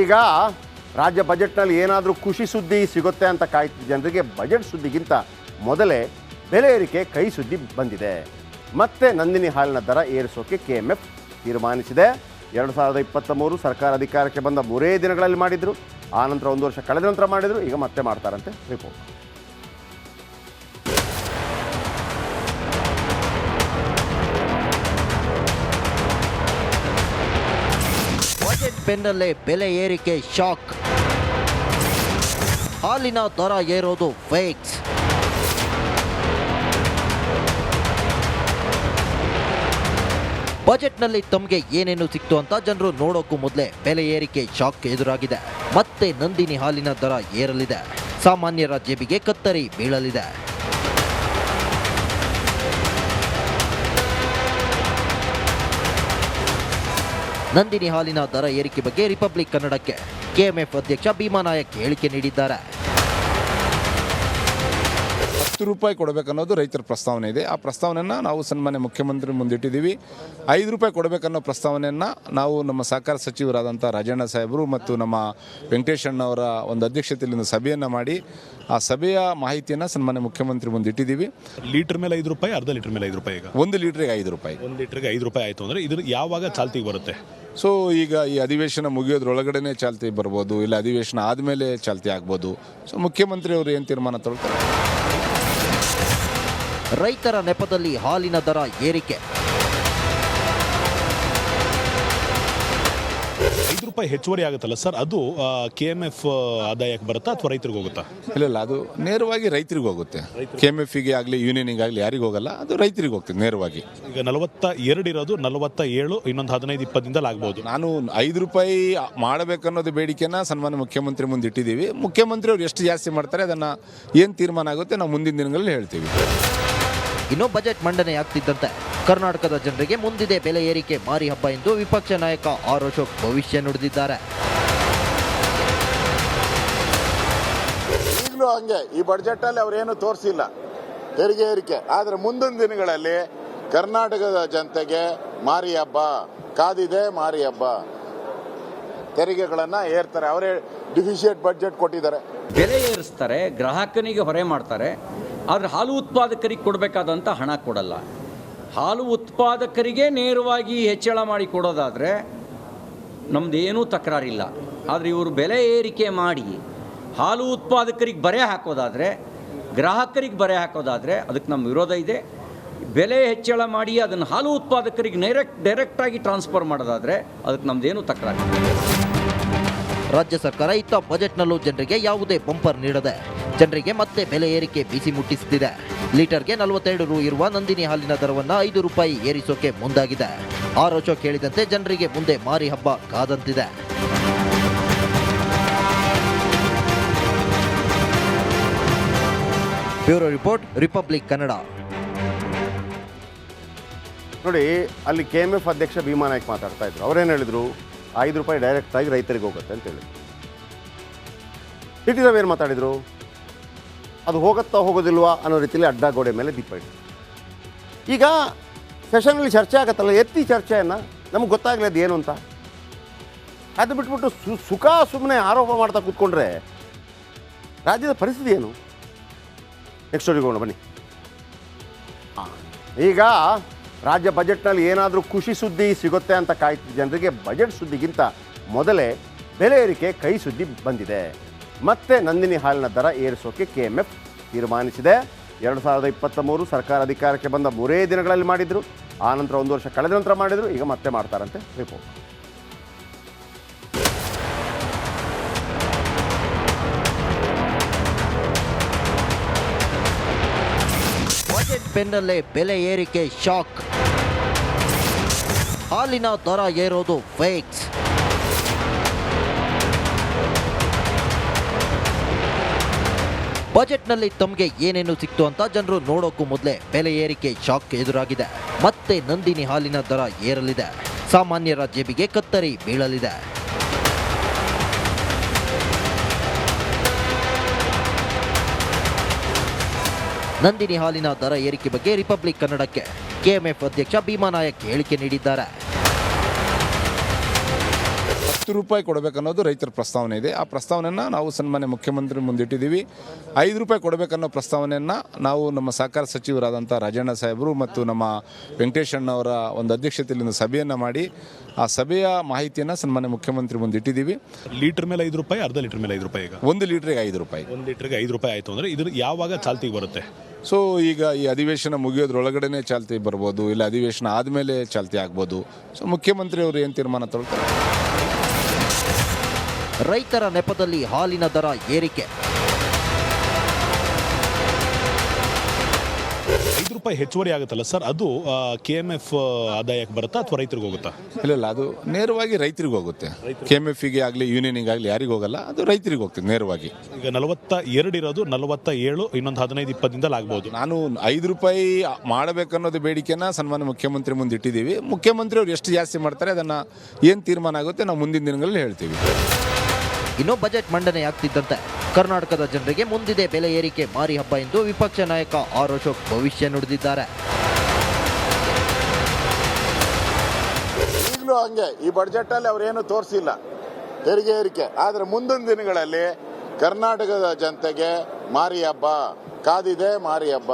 ಈಗ ರಾಜ್ಯ ಬಜೆಟ್ನಲ್ಲಿ ಏನಾದರೂ ಖುಷಿ ಸುದ್ದಿ ಸಿಗುತ್ತೆ ಅಂತ ಕಾಯ್ತಿದ್ದ ಜನರಿಗೆ ಬಜೆಟ್ ಸುದ್ದಿಗಿಂತ ಮೊದಲೇ ಬೆಲೆ ಏರಿಕೆ ಕೈ ಸುದ್ದಿ ಬಂದಿದೆ. ಮತ್ತೆ ನಂದಿನಿ ಹಾಲಿನ ದರ ಏರಿಸೋಕೆ ಕೆ ಎಂ ಎಫ್ ತೀರ್ಮಾನಿಸಿದೆ. ಎರಡು ಸಾವಿರದ ಇಪ್ಪತ್ತ ಮೂರು ಸರ್ಕಾರ ಅಧಿಕಾರಕ್ಕೆ ಬಂದ ಮೂರೇ ದಿನಗಳಲ್ಲಿ ಮಾಡಿದರು. ಆನಂತರ ಒಂದು ವರ್ಷ ಕಳೆದ ನಂತರ ಮಾಡಿದರು. ಈಗ ಮತ್ತೆ ಮಾಡ್ತಾರಂತೆ ರಿಪೋರ್ಟ್ ಬೆನ್ನಲ್ಲೇ ಬೆಲೆ ಏರಿಕೆ ಶಾಕ್. ಹಾಲಿನ ದರ ಏರೋದು ಫೇಕ್ಸ್ ಬಜೆಟ್ನಲ್ಲಿ ತಮಗೆ ಏನೇನು ಸಿಕ್ತು ಅಂತ ಜನರು ನೋಡೋಕ್ಕೂ ಮೊದಲೇ ಬೆಲೆ ಏರಿಕೆ ಶಾಕ್ ಎದುರಾಗಿದೆ. ಮತ್ತೆ ನಂದಿನಿ ಹಾಲಿನ ದರ ಏರಲಿದೆ. ಸಾಮಾನ್ಯರ ಜೇಬಿಗೆ ಕತ್ತರಿ ಬೀಳಲಿದೆ. ನಂದಿನಿ ಹಾಲಿನ ದರ ಏರಿಕೆ ಬಗ್ಗೆ ರಿಪಬ್ಲಿಕ್ ಕನ್ನಡಕ್ಕೆ ಕೆಎಂಎಫ್ ಅಧ್ಯಕ್ಷ ಭೀಮಾ ನಾಯಕ್ ಹೇಳಿಕೆ ನೀಡಿದ್ದಾರೆ. ಹತ್ತು ರೂಪಾಯಿ ಕೊಡಬೇಕನ್ನೋದು ರೈತರ ಪ್ರಸ್ತಾವನೆ ಇದೆ. ಆ ಪ್ರಸ್ತಾವನೆಯನ್ನು ನಾವು ಸನ್ಮಾನ್ಯ ಮುಖ್ಯಮಂತ್ರಿ ಮುಂದಿಟ್ಟಿದ್ದೀವಿ. ಐದು ರೂಪಾಯಿ ಕೊಡಬೇಕನ್ನೋ ಪ್ರಸ್ತಾವನೆಯನ್ನು ನಾವು ನಮ್ಮ ಸಹಕಾರ ಸಚಿವರಾದಂಥ ರಾಜಣ್ಣ ಸಾಹೇಬರು ಮತ್ತು ನಮ್ಮ ವೆಂಕಟೇಶಣ್ಣ ಅವರ ಒಂದು ಅಧ್ಯಕ್ಷತೆಯಲ್ಲಿ ಒಂದು ಸಭೆಯನ್ನು ಮಾಡಿ ಆ ಸಭೆಯ ಮಾಹಿತಿಯನ್ನು ಸನ್ಮಾನ್ಯ ಮುಖ್ಯಮಂತ್ರಿ ಮುಂದಿಟ್ಟಿದ್ದೀವಿ. ಲೀಟರ್ ಮೇಲೆ ಐದು ರೂಪಾಯಿ ಅರ್ಧ ಲೀಟರ್ ಮೇಲೆ ಐದು ರೂಪಾಯಿ ಈಗ? ಒಂದು ಲೀಟ್ರಿಗೆ ಐದು ರೂಪಾಯಿ. ಒಂದು ಲೀಟ್ರಿಗೆ ಐದು ರೂಪಾಯಿ ಆಯಿತು ಅಂದರೆ ಇದು ಯಾವಾಗ ಚಾಲ್ತಿಗೆ ಬರುತ್ತೆ? ಸೊ ಈಗ ಈ ಅಧಿವೇಶನ ಮುಗಿಯೋದ್ರೊಳಗಡೆ ಚಾಲ್ತಿ ಬರ್ಬೋದು ಇಲ್ಲ ಅಧಿವೇಶನ ಆದಮೇಲೆ ಚಾಲ್ತಿ ಆಗ್ಬೋದು. ಸೊ ಮುಖ್ಯಮಂತ್ರಿಯವರು ಏನು ತೀರ್ಮಾನ ತಗೊಳ್ತಾರೆ ರೈತರ ನೆಪದಲ್ಲಿ ಹಾಲಿನ ದರ ಏರಿಕೆ. ಐದು ರೂಪಾಯಿ ಹೆಚ್ಚುವರಿ ಆಗುತ್ತಲ್ಲ ಸರ್? ಅದು ಕೆ ಎಂ ಎಫ್ ಆದಾಯಕ್ಕೆ ಬರುತ್ತಾ ಅಥವಾ ರೈತರಿಗೆ ಹೋಗುತ್ತಾ? ಇಲ್ಲ ಇಲ್ಲ ಅದು ನೇರವಾಗಿ ರೈತರಿಗೆ ಹೋಗುತ್ತೆ. ಕೆ ಎಂ ಎಫ್ಗೆ ಆಗಲಿ ಯೂನಿಯನಿಗೆ ಆಗಲಿ ಯಾರಿಗೂ ಹೋಗಲ್ಲ ಅದು ರೈತರಿಗೆ ಹೋಗ್ತದೆ ನೇರವಾಗಿ. ಈಗ ನಲವತ್ತ ಎರಡು ಇರೋದು ನಲವತ್ತ ಏಳು ಇನ್ನೊಂದು ಹದಿನೈದು ಇಪ್ಪತ್ತದಿಂದಲೇ ಆಗ್ಬೋದು. ನಾನು ಐದು ರೂಪಾಯಿ ಮಾಡಬೇಕನ್ನೋದು ಬೇಡಿಕೆನ ಸನ್ಮಾನ್ಯ ಮುಖ್ಯಮಂತ್ರಿ ಮುಂದೆ ಇಟ್ಟಿದ್ದೀವಿ ಮುಖ್ಯಮಂತ್ರಿ ಅವರು ಎಷ್ಟು ಜಾಸ್ತಿ ಮಾಡ್ತಾರೆ ಅದನ್ನು ಏನು ತೀರ್ಮಾನ ಆಗುತ್ತೆ ನಾವು ಮುಂದಿನ ದಿನಗಳಲ್ಲಿ ಹೇಳ್ತೀವಿ. ಇನ್ನು ಬಜೆಟ್ ಮಂಡನೆಯಾಗ್ತಿದ್ದಂತೆ ಕರ್ನಾಟಕದ ಜನರಿಗೆ ಮುಂದಿದೆ ಬೆಲೆ ಏರಿಕೆ ಮಾರಿ ಹಬ್ಬ ಎಂದು ವಿಪಕ್ಷ ನಾಯಕ ಆರ್ ಅಶೋಕ್ ಭವಿಷ್ಯ ನುಡಿದಿದ್ದಾರೆ. ಈಗಲೂ ಹಂಗೆ ಈ ಬಜೆಟ್ ಅಲ್ಲಿ ಅವರೇನು ತೋರಿಸಿಲ್ಲ ತೆರಿಗೆ ಏರಿಕೆ. ಆದ್ರೆ ಮುಂದಿನ ದಿನಗಳಲ್ಲಿ ಕರ್ನಾಟಕದ ಜನತೆಗೆ ಮಾರಿ ಹಬ್ಬ ಕಾದಿದೆ ಮಾರಿ ಹಬ್ಬ. ತೆರಿಗೆಗಳನ್ನ ಏರ್ತಾರೆ ಅವರೇ ಡಿಫಿಷಿಯೇಟ್ ಬಜೆಟ್ ಕೊಟ್ಟಿದ್ದಾರೆ. ಬೆಲೆ ಏರಿಸ್ತಾರೆ ಗ್ರಾಹಕನಿಗೆ ಹೊರೆ ಮಾಡ್ತಾರೆ ಆದರೆ ಹಾಲು ಉತ್ಪಾದಕರಿಗೆ ಕೊಡಬೇಕಾದಂಥ ಹಣ ಕೊಡಲ್ಲ. ಹಾಲು ಉತ್ಪಾದಕರಿಗೆ ನೇರವಾಗಿ ಹೆಚ್ಚಳ ಮಾಡಿ ಕೊಡೋದಾದರೆ ನಮ್ಮದೇನೂ ತಕರಾರಿಲ್ಲ. ಆದರೆ ಇವರು ಬೆಲೆ ಏರಿಕೆ ಮಾಡಿ ಹಾಲು ಉತ್ಪಾದಕರಿಗೆ ಬರೆ ಹಾಕೋದಾದರೆ, ಗ್ರಾಹಕರಿಗೆ ಬರೆ ಹಾಕೋದಾದರೆ ಅದಕ್ಕೆ ನಮ್ಮ ವಿರೋಧ ಇದೆ. ಬೆಲೆ ಹೆಚ್ಚಳ ಮಾಡಿ ಅದನ್ನು ಹಾಲು ಉತ್ಪಾದಕರಿಗೆ ಡೈರೆಕ್ಟ್ ಡೈರೆಕ್ಟಾಗಿ ಟ್ರಾನ್ಸ್ಫರ್ ಮಾಡೋದಾದರೆ ಅದಕ್ಕೆ ನಮ್ಮದೇನು ತಕರಾರಿಲ್ಲ. ರಾಜ್ಯ ಸರ್ಕಾರ ಇತ್ತ ಬಜೆಟ್ನಲ್ಲೂ ಜನರಿಗೆ ಯಾವುದೇ ಬಂಪರ್ ನೀಡದೆ. ಜನರಿಗೆ ಮತ್ತೆ ಬೆಲೆ ಏರಿಕೆ ಬಿಸಿ ಮುಟ್ಟಿಸುತ್ತಿದೆ. ಲೀಟರ್ಗೆ ನಲವತ್ತೆರಡು ರು ಇರುವ ನಂದಿನಿ ಹಾಲಿನ ದರವನ್ನ ಐದು ರೂಪಾಯಿ ಏರಿಸೋಕೆ ಮುಂದಾಗಿದೆ. ಆರ್ ಕೇಳಿದಂತೆ ಜನರಿಗೆ ಮುಂದೆ ಮಾರಿ ಹಬ್ಬ ಕಾದಂತಿದೆ. Bureau report, Republic Kannada. ನೋಡಿ, ಅಲ್ಲಿ ಕೆ ಎಂ ಎಫ್ ಅಧ್ಯಕ್ಷ ಭೀಮಾ ನಾಯ್ಕ್ ಮಾತಾಡ್ತಾ ಇದ್ರು. ಅವ್ರೇನು ಹೇಳಿದ್ರು? ಐದು ರೂಪಾಯಿ ಡೈರೆಕ್ಟ್ ಆಗಿ ರೈತರಿಗೆ ಹೋಗುತ್ತೆ ಅಂತ ಹೇಳಿದ್ರು ಸಿಟಿ ಏನು ಮಾತಾಡಿದರು? ಅದು ಹೋಗುತ್ತಾ ಹೋಗೋದಿಲ್ವಾ ಅನ್ನೋ ರೀತಿಯಲ್ಲಿ ಅಡ್ಡ ಗೋಡೆ ಮೇಲೆ ದೀಪ ಇಟ್ಟು ಈಗ ಸೆಷನಲ್ಲಿ ಚರ್ಚೆ ಆಗುತ್ತಲ್ಲ, ಎತ್ತಿ ಚರ್ಚೆಯನ್ನು ನಮಗೆ ಗೊತ್ತಾಗಲಿ ಅದು ಏನು ಅಂತ? ಅದು ಬಿಟ್ಬಿಟ್ಟು ಸು, ಸುಖ ಸುಮ್ಮನೆ ಆರೋಪ ಮಾಡ್ತಾ ಕೂತ್ಕೊಂಡ್ರೆ ರಾಜ್ಯದ ಪರಿಸ್ಥಿತಿ ಏನು? ನೆಕ್ಸ್ಟ್ ಹೋಗೋಣ, ಬನ್ನಿ. ಈಗ ರಾಜ್ಯ ಬಜೆಟ್ನಲ್ಲಿ ಏನಾದರೂ ಖುಷಿ ಸುದ್ದಿ ಸಿಗುತ್ತೆ ಅಂತ ಕಾಯ್ತಿದ್ದ ಜನರಿಗೆ ಬಜೆಟ್ ಸುದ್ದಿಗಿಂತ ಮೊದಲೇ ಬೆಲೆ ಏರಿಕೆ ಕೈ ಸುದ್ದಿ ಬಂದಿದೆ. ಮತ್ತೆ ನಂದಿನಿ ಹಾಲಿನ ದರ ಏರಿಸೋಕೆ ಕೆ ಎಂ ಎಫ್ ತೀರ್ಮಾನಿಸಿದೆ. ಎರಡು ಸಾವಿರದ ಇಪ್ಪತ್ತ ಮೂರು ಸರ್ಕಾರ ಅಧಿಕಾರಕ್ಕೆ ಬಂದ ಮೂರೇ ದಿನಗಳಲ್ಲಿ ಮಾಡಿದರು. ಆನಂತರ ಒಂದು ವರ್ಷ ಕಳೆದ ನಂತರ ಮಾಡಿದರು. ಈಗ ಮತ್ತೆ ಮಾಡ್ತಾರಂತೆ ರಿಪೋರ್ಟ್ ಬೆನ್ನಲ್ಲೇ ಬೆಲೆ ಏರಿಕೆ ಶಾಕ್ ಹಾಲಿನ ದರ ಏರೋದು ಫೇಕ್ಸ್ ಬಜೆಟ್ನಲ್ಲಿ ತಮಗೆ ಏನೇನು ಸಿಕ್ತು ಅಂತ ಜನರು ನೋಡೋಕ್ಕೂ ಮೊದಲೇ ಬೆಲೆ ಏರಿಕೆ ಶಾಕ್ ಎದುರಾಗಿದೆ. ಮತ್ತೆ ನಂದಿನಿ ಹಾಲಿನ ದರ ಏರಲಿದೆ. ಸಾಮಾನ್ಯರ ಜೇಬಿಗೆ ಕತ್ತರಿ ಬೀಳಲಿದೆ. ನಂದಿನಿ ಹಾಲಿನ ದರ ಏರಿಕೆ ಬಗ್ಗೆ ರಿಪಬ್ಲಿಕ್ ಕನ್ನಡಕ್ಕೆ ಕೆಎಂಎಫ್ ಅಧ್ಯಕ್ಷ ಭೀಮಾ ನಾಯಕ್ ಹೇಳಿಕೆ ನೀಡಿದ್ದಾರೆ. ಹತ್ತು ರೂಪಾಯಿ ಕೊಡಬೇಕನ್ನೋದು ರೈತರ ಪ್ರಸ್ತಾವನೆ ಇದೆ. ಆ ಪ್ರಸ್ತಾವನೆಯನ್ನು ನಾವು ಸನ್ಮಾನ್ಯ ಮುಖ್ಯಮಂತ್ರಿ ಮುಂದಿಟ್ಟಿದ್ದೀವಿ. ಐದು ರೂಪಾಯಿ ಕೊಡಬೇಕನ್ನೋ ಪ್ರಸ್ತಾವನೆಯನ್ನು ನಾವು ನಮ್ಮ ಸಹಕಾರ ಸಚಿವರಾದಂಥ ರಾಜಣ್ಣ ಸಾಹೇಬರು ಮತ್ತು ನಮ್ಮ ವೆಂಕಟೇಶಣ್ಣವರ ಒಂದು ಅಧ್ಯಕ್ಷತೆಯಲ್ಲಿ ಒಂದು ಸಭೆಯನ್ನು ಮಾಡಿ ಆ ಸಭೆಯ ಮಾಹಿತಿಯನ್ನು ಸನ್ಮಾನ್ಯ ಮುಖ್ಯಮಂತ್ರಿ ಮುಂದಿಟ್ಟಿದ್ದೀವಿ. ಲೀಟರ್ ಮೇಲೆ ಐದು ರೂಪಾಯಿ ಅರ್ಧ ಲೀಟರ್ ಮೇಲೆ ಐದು ರೂಪಾಯಿ ಈಗ? ಒಂದು ಲೀಟ್ರಿಗೆ ಐದು ರೂಪಾಯಿ. ಒಂದು ಲೀಟ್ರಿಗೆ ಐದು ರೂಪಾಯಿ ಆಯಿತು ಅಂದರೆ ಇದು ಯಾವಾಗ ಚಾಲ್ತಿಗೆ ಬರುತ್ತೆ? ಸೊ ಈಗ ಈ ಅಧಿವೇಶನ ಮುಗಿಯೋದ್ರೊಳಗಡೆನೆ ಚಾಲ್ತಿ ಬರ್ಬೋದು ಇಲ್ಲ ಅಧಿವೇಶನ ಆದಮೇಲೆ ಚಾಲ್ತಿ ಆಗ್ಬೋದು. ಸೊ ಮುಖ್ಯಮಂತ್ರಿ ಅವರು ಏನು ತೀರ್ಮಾನ ತಗೊಳ್ತಾರೆ ರೈತರ ನೆಪದಲ್ಲಿ ಹಾಲಿನ ದರ ಏರಿಕೆ. ರೂಪಾಯಿ ಹೆಚ್ಚುವರಿ ಆಗುತ್ತಲ್ಲ ಸರ್? ಅದು ಕೆ ಎಂ ಎಫ್ ಆದಾಯಕ್ಕೆ ಬರುತ್ತಾ ಅಥವಾ ರೈತರಿಗೆ ಹೋಗುತ್ತಾ? ಇಲ್ಲ ಇಲ್ಲ ಅದು ನೇರವಾಗಿ ರೈತರಿಗೆ ಹೋಗುತ್ತೆ. ಕೆ ಎಂ ಎಫ್ಗೆ ಆಗಲಿ ಯೂನಿಯನಿಗೆ ಆಗಲಿ ಯಾರಿಗೂ ಹೋಗಲ್ಲ ಅದು ರೈತರಿಗೆ ಹೋಗ್ತದೆ ನೇರವಾಗಿ. ಈಗ ನಲವತ್ತ ಎರಡು ಇರೋದು ನಲವತ್ತ ಏಳು ಇನ್ನೊಂದು ಹದಿನೈದು ಇಪ್ಪತ್ತದಿಂದಲೇ ಆಗ್ಬೋದು. ನಾನು ಐದು ರೂಪಾಯಿ ಮಾಡಬೇಕನ್ನೋದು ಬೇಡಿಕೆನ ಸನ್ಮಾನ್ಯ ಮುಖ್ಯಮಂತ್ರಿ ಮುಂದೆ ಇಟ್ಟಿದ್ದೀವಿ. ಮುಖ್ಯಮಂತ್ರಿ ಅವರು ಎಷ್ಟು ಜಾಸ್ತಿ ಮಾಡ್ತಾರೆ ಅದನ್ನು ಏನು ತೀರ್ಮಾನ ಆಗುತ್ತೆ ನಾವು ಮುಂದಿನ ದಿನಗಳಲ್ಲಿ ಹೇಳ್ತೀವಿ. ಇನ್ನೂ ಬಜೆಟ್ ಮಂಡನೆಯಾಗ್ತಿದ್ದಂತೆ ಕರ್ನಾಟಕದ ಜನರಿಗೆ ಮುಂದಿದೆ ಬೆಲೆ ಏರಿಕೆ. ಮಾರಿ ಹಬ್ಬ ಎಂದು ವಿಪಕ್ಷ ನಾಯಕ ಆರ್ ಅಶೋಕ್ ಭವಿಷ್ಯ ನುಡಿದಿದ್ದಾರೆ. ಈಗಲೂ ಹಂಗೆ ಈ ಬಜೆಟ್ ಅಲ್ಲಿ ಅವರೇನು ತೋರಿಸಿಲ್ಲ. ತೆರಿಗೆ ಏರಿಕೆ. ಆದ್ರೆ ಮುಂದಿನ ದಿನಗಳಲ್ಲಿ ಕರ್ನಾಟಕದ ಜನತೆಗೆ ಮಾರಿ ಹಬ್ಬ ಕಾದಿದೆ ಮಾರಿ ಹಬ್ಬ.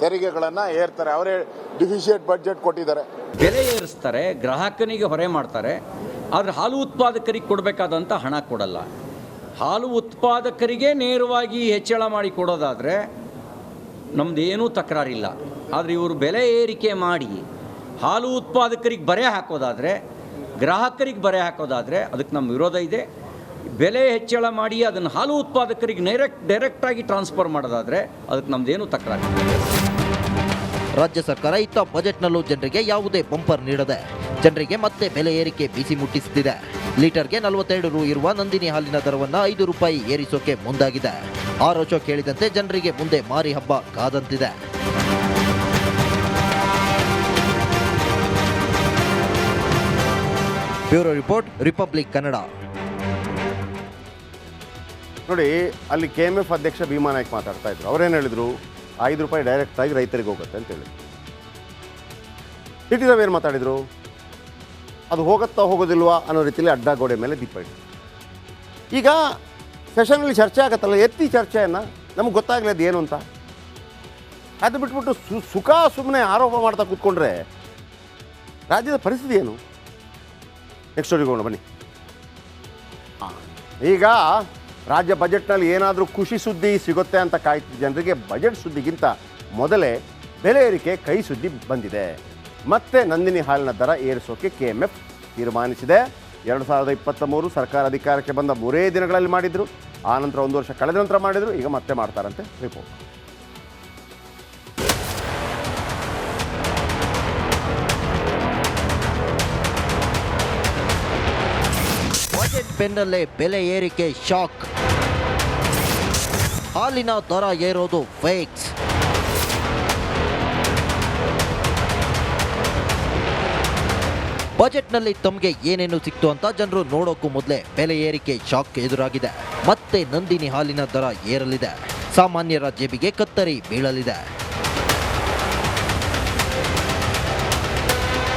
ತೆರಿಗೆಗಳನ್ನ ಏರ್ತಾರೆ. ಅವರೇ ಡಿಫಿಷಿಯೇಟ್ ಬಜೆಟ್ ಕೊಟ್ಟಿದ್ದಾರೆ. ಬೆಲೆ ಏರಿಸ್ತಾರೆ ಗ್ರಾಹಕನಿಗೆ ಹೊರೆ ಮಾಡ್ತಾರೆ. ಆದರೆ ಹಾಲು ಉತ್ಪಾದಕರಿಗೆ ಕೊಡಬೇಕಾದಂಥ ಹಣ ಕೊಡಲ್ಲ. ಹಾಲು ಉತ್ಪಾದಕರಿಗೆ ನೇರವಾಗಿ ಹೆಚ್ಚಳ ಮಾಡಿ ಕೊಡೋದಾದರೆ ನಮ್ಮದೇನೂ ತಕರಾರಿಲ್ಲ. ಆದರೆ ಇವರು ಬೆಲೆ ಏರಿಕೆ ಮಾಡಿ ಹಾಲು ಉತ್ಪಾದಕರಿಗೆ ಬರೆ ಹಾಕೋದಾದರೆ, ಗ್ರಾಹಕರಿಗೆ ಬರೆ ಹಾಕೋದಾದರೆ ಅದಕ್ಕೆ ನಮ್ಮ ವಿರೋಧ ಇದೆ. ಬೆಲೆ ಹೆಚ್ಚಳ ಮಾಡಿ ಅದನ್ನು ಹಾಲು ಉತ್ಪಾದಕರಿಗೆ ಡೈರೆಕ್ಟ್ ಡೈರೆಕ್ಟಾಗಿ ಟ್ರಾನ್ಸ್ಫರ್ ಮಾಡೋದಾದರೆ ಅದಕ್ಕೆ ನಮ್ಮದೇನು ತಕರಾರಿ ರಾಜ್ಯ ಸರ್ಕಾರ ಇತ್ತ ಬಜೆಟ್ನಲ್ಲೂ ಜನರಿಗೆ ಯಾವುದೇ ಬಂಪರ್ ನೀಡದೆ, ಜನರಿಗೆ ಮತ್ತೆ ಬೆಲೆ ಏರಿಕೆ ಬಿಸಿ ಮುಟ್ಟಿಸುತ್ತಿದೆ ಲೀಟರ್ಗೆ ನಲವತ್ತೆರಡು ರು ಇರುವ ನಂದಿನಿ ಹಾಲಿನ ದರವನ್ನು ಐದು ರೂಪಾಯಿ ಏರಿಸೋಕೆ ಮುಂದಾಗಿದೆ. ಆರೋಚೋ ಕೇಳಿದಂತೆ ಜನರಿಗೆ ಮುಂದೆ ಮಾರಿ ಹಬ್ಬ ಕಾದಂತಿದೆ. Bureau report, Republic Kannada. ನೋಡಿ, ಅಲ್ಲಿ ಕೆ ಎಂ ಎಫ್ ಅಧ್ಯಕ್ಷ ಭೀಮಾ ನಾಯ್ಕ್ ಮಾತಾಡ್ತಾ ಇದ್ರು. ಅವ್ರೇನು ಹೇಳಿದ್ರು? ಐದು ರೂಪಾಯಿ ಡೈರೆಕ್ಟ್ ಆಗಿ ರೈತರಿಗೆ ಹೋಗುತ್ತೆ ಅಂತ ಹೇಳಿದ್ರು. ಸಿಟಿ ಏನು ಮಾತಾಡಿದ್ರು? ಅದು ಹೋಗುತ್ತಾ ಹೋಗೋದಿಲ್ವಾ ಅನ್ನೋ ರೀತಿಯಲ್ಲಿ ಅಡ್ಡ ಗೋಡೆ ಮೇಲೆ ದೀಪ ಇಟ್ಟು ಈಗ ಸೆಷನ್ನಲ್ಲಿ ಚರ್ಚೆ ಆಗತ್ತಲ್ಲ, ಎತ್ತಿ ಚರ್ಚೆಯನ್ನು ನಮ್ಗೆ ಗೊತ್ತಾಗಲಿ ಅದು ಏನು ಅಂತ? ಅದು ಬಿಟ್ಬಿಟ್ಟು ಸು, ಸುಖ ಸುಮ್ಮನೆ ಆರೋಪ ಮಾಡ್ತಾ ಕೂತ್ಕೊಂಡ್ರೆ ರಾಜ್ಯದ ಪರಿಸ್ಥಿತಿ ಏನು? ನೆಕ್ಸ್ಟ್ ಹೋಗೋಣ, ಬನ್ನಿ. ಈಗ ರಾಜ್ಯ ಬಜೆಟ್ನಲ್ಲಿ ಏನಾದರೂ ಖುಷಿ ಸುದ್ದಿ ಸಿಗುತ್ತೆ ಅಂತ ಕಾಯ್ತಿದ್ದ ಜನರಿಗೆ ಬಜೆಟ್ ಸುದ್ದಿಗಿಂತ ಮೊದಲೇ ಬೆಲೆ ಏರಿಕೆ ಕೈ ಸುದ್ದಿ ಬಂದಿದೆ. ಮತ್ತೆ ನಂದಿನಿ ಹಾಲಿನ ದರ ಏರಿಸೋಕೆ ಕೆ ಎಂ ಎಫ್ ತೀರ್ಮಾನಿಸಿದೆ. ಎರಡು ಸಾವಿರದ ಇಪ್ಪತ್ತ ಮೂರು ಸರ್ಕಾರ ಅಧಿಕಾರಕ್ಕೆ ಬಂದ ಮೂರೇ ದಿನಗಳಲ್ಲಿ ಮಾಡಿದ್ರು. ಆನಂತರ ನಂತರ ಒಂದು ವರ್ಷ ಕಳೆದ ನಂತರ ಮಾಡಿದ್ರು. ಈಗ ಮತ್ತೆ ಮಾಡ್ತಾರಂತೆ ರಿಪೋರ್ಟ್ ಬಜೆಟ್ ಬೆನ್ನಲ್ಲೇ ಬೆಲೆ ಏರಿಕೆ ಶಾಕ್. ಹಾಲಿನ ದರ ಏರೋದು ಫೇಕ್ಸ್ ಬಜೆಟ್ನಲ್ಲಿ ತಮಗೆ ಏನೇನು ಸಿಕ್ತು ಅಂತ ಜನರು ನೋಡೋಕ್ಕೂ ಮೊದಲೇ ಬೆಲೆ ಏರಿಕೆ ಶಾಕ್ ಎದುರಾಗಿದೆ. ಮತ್ತೆ ನಂದಿನಿ ಹಾಲಿನ ದರ ಏರಲಿದೆ. ಸಾಮಾನ್ಯರ ಜೇಬಿಗೆ ಕತ್ತರಿ ಬೀಳಲಿದೆ.